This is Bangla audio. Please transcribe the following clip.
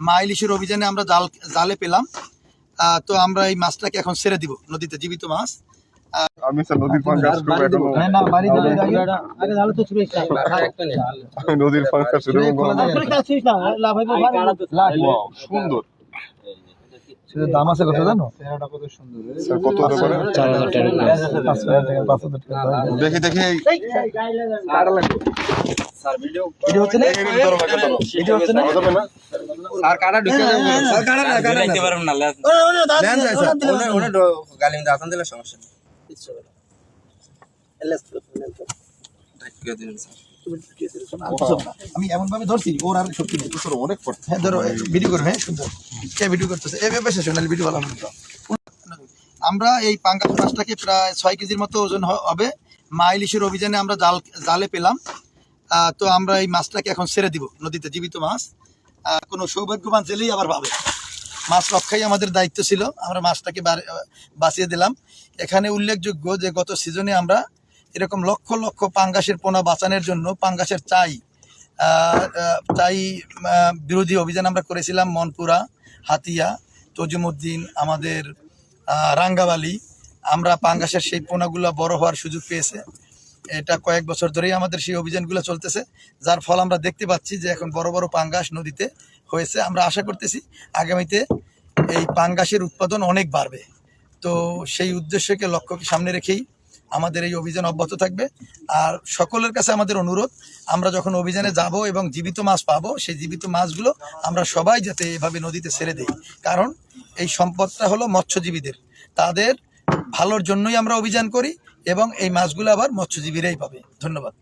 মা ইলিশের অভিযানে আমরা জাল জালে পেলাম। আহ, তো আমরা এই মাছটাকে এখন ছেড়ে দিব নদীতে জীবিত মাছ। আমি স্যার নদীর পাঙ্গাস খুব এখনও। না বাড়ি নদীর পাঙ্গাস এরকম Wow, সুন্দর। দাম আছে কত জানো? স্যার কত হতে পারে পাঁচ হাজার টাকা পাঁচ হাজার টাকা দেখি দেখি। হচ্ছে না? না না? আমি এমন ভাবে ধরছি ওর আর শক্তি নেই স্যার অনেক হ্যাঁ ধরো ভিডিও করো হ্যাঁ সুন্দর কে ভিডিও করতেছে। এ বেশ সোনালি ভিডিও ভালো আমরা এই পাঙ্গাস মাছটাকে প্রায় ছয় কেজির মতো ওজন হবে। মা ইলিশের অভিযানে আমরা জাল জালে পেলাম। আহ, তো আমরা এই মাছটাকে এখন ছেড়ে দিব নদীতে জীবিত মাছ। কোনো সৌভাগ্যবান জেলেই আবার পাবে। মাছ রক্ষাই আমাদের দায়িত্ব ছিল। আমরা মাছটাকে বাঁচিয়ে দিলাম। এখানে উল্লেখযোগ্য যে গত সিজনে আমরা এরকম লক্ষ লক্ষ পাঙ্গাসের পোনা বাঁচানোর জন্য পাঙ্গাসের চাই চাই বিরোধী অভিযান আমরা করেছিলাম মনপুরা, হাতিয়া, তজুমুদ্দিন, আমাদের রাঙ্গাবালি। আমরা পাঙ্গাসের সেই পোনাগুলো বড় হওয়ার সুযোগ পেয়েছে। এটা কয়েক বছর ধরেই আমাদের সেই অভিযানগুলো চলতেছে, যার ফল আমরা দেখতে পাচ্ছি যে এখন বড় বড় পাঙ্গাস নদীতে হয়েছে। আমরা আশা করতেছি আগামীতে এই পাঙ্গাসের উৎপাদন অনেক বাড়বে। তো সেই উদ্দেশ্যকে লক্ষ্যকে সামনে রেখেই আমাদের এই অভিযান অব্যাহত থাকবে। আর সকলের কাছে আমাদের অনুরোধ, আমরা যখন অভিযানে যাব এবং জীবিত মাছ পাবো, সেই জীবিত মাছগুলো আমরা সবাই যাতে এভাবে নদীতে ছেড়ে দেই। কারণ এই সম্পদটা হলো মৎস্যজীবীদের। তাদের ভালোর জন্যই আমরা অভিযান করি এবং এই মাছগুলো আবার মৎস্যজীবীরাই পাবে। ধন্যবাদ।